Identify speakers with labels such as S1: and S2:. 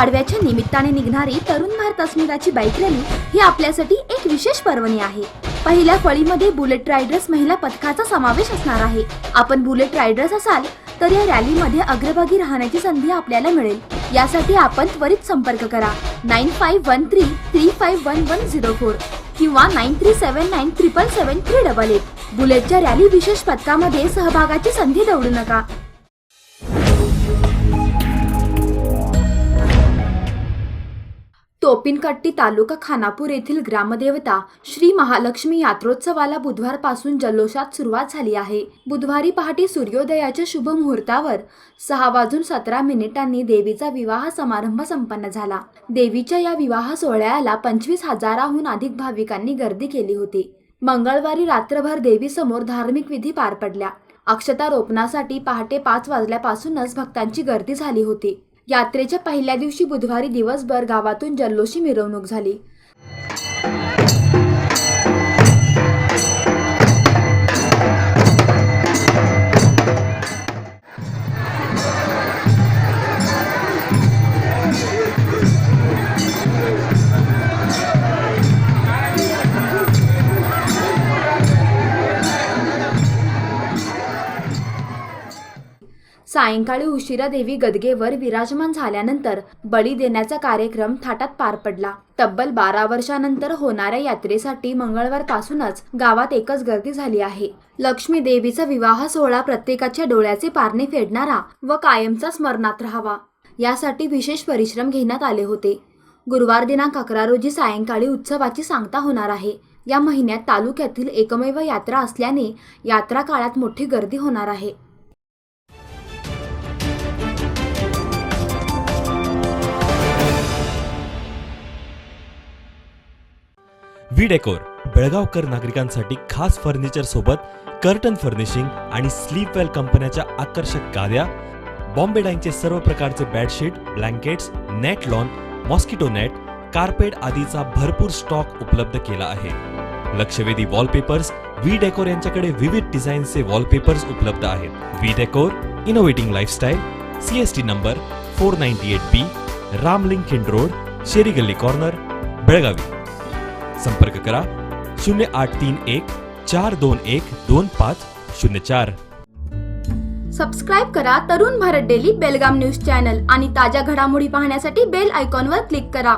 S1: पाडव्याच्या निमित्ताने निघणारी तरुण भारत अस्मिताची बाईक रॅली ही आपल्यासाठी एक विशेष पर्वणी आहे पहिल्या फळीमध्ये बुलेट रायडर्स महिला पथकाचा समावेश असणार आहे आपण बुलेट रायडर्स असाल तर या रॅलीमध्ये अग्रभागी राहण्याची संधी आपल्याला मिळेल यासाठी आपण त्वरित संपर्क करा nine five one three three five one one zero four किंवा nine three seven nine triple seven three double eight बुलेटच्या rally विशेष पथकामध्ये सहभागाची संधी दवडू नका चोपिनकट्टी तालुका खानापूर येथील ग्रामदेवता श्री महालक्ष्मी यात्रोत्सवाला बुधवारपासून जल्लोषात सुरुवात झाली आहे. बुधवारी पहाटे सूर्योदयाच्या शुभ मुहूर्तावर सहा वाजून सतरा मिनिटांनी देवीचा विवाह समारंभ संपन्न झाला. देवीच्या या विवाह सोहळ्याला पंचवीस हजाराहून अधिक भाविकांनी गर्दी केली होती. मंगळवारी रात्रभर देवीसमोर धार्मिक विधी पार पडल्या. अक्षता रोपणासाठी पहाटे पाच वाजल्यापासूनच भक्तांची गर्दी झाली होती. यात्रेच्या पहिल्या दिवशी बुधवारी दिवसभर गावातून जल्लोषी मिरवणूक झाली. सायंकाळी उशिरा देवी गदगेवर विराजमान झाल्यानंतर बळी देण्याचा कार्यक्रम थाटात पार पडला. तब्बल बारा वर्षानंतर होणाऱ्या यात्रेसाठी मंगळवारपासूनच गावात एकच गर्दी झाली आहे. लक्ष्मी देवीचा विवाह सोहळा प्रत्येकाच्या डोळ्याचे पारणे फेडणारा व कायमचा स्मरणात राहावा. यासाठी विशेष परिश्रम घेण्यात आले होते. गुरुवार दिनांक अकरा रोजी सायंकाळी उत्सवाची सांगता होणार आहे. या महिन्यात तालुक्यातील एकमेव यात्रा असल्याने यात्रा काळात मोठी गर्दी होणार आहे.
S2: विडेकोर बेळगावकर नागरिकांसाठी खास फर्निचर सोबत कर्टन फर्निशिंग आणि स्लीपवेल कंपन्याच्या आकर्षक गाद्या बॉम्बे डाईंगचे सर्व प्रकारचे bedsheet blankets net lawn mosquito net carpet आदीचा भरपूर स्टॉक उपलब्ध केला आहे. लक्षवेधी वॉलपेपर्स व्ही डेकोर यांच्याकडे विविध डिझाईनचे वॉलपेपर्स उपलब्ध आहेत. V decor innovating lifestyle C S T number four ninety eight B Ramling Khind road Sheri गल्ली कॉर्नर बेळगावी. संपर्क करा शून्य आठ तीन एक चार दोन एक दोन पाच शून्य चार.
S1: सबस्क्राईब करा Tarun Bharat daily Belgaum news channel आणि ताज्या घडामोडी पाहण्यासाठी बेल आयकॉनवर क्लिक करा.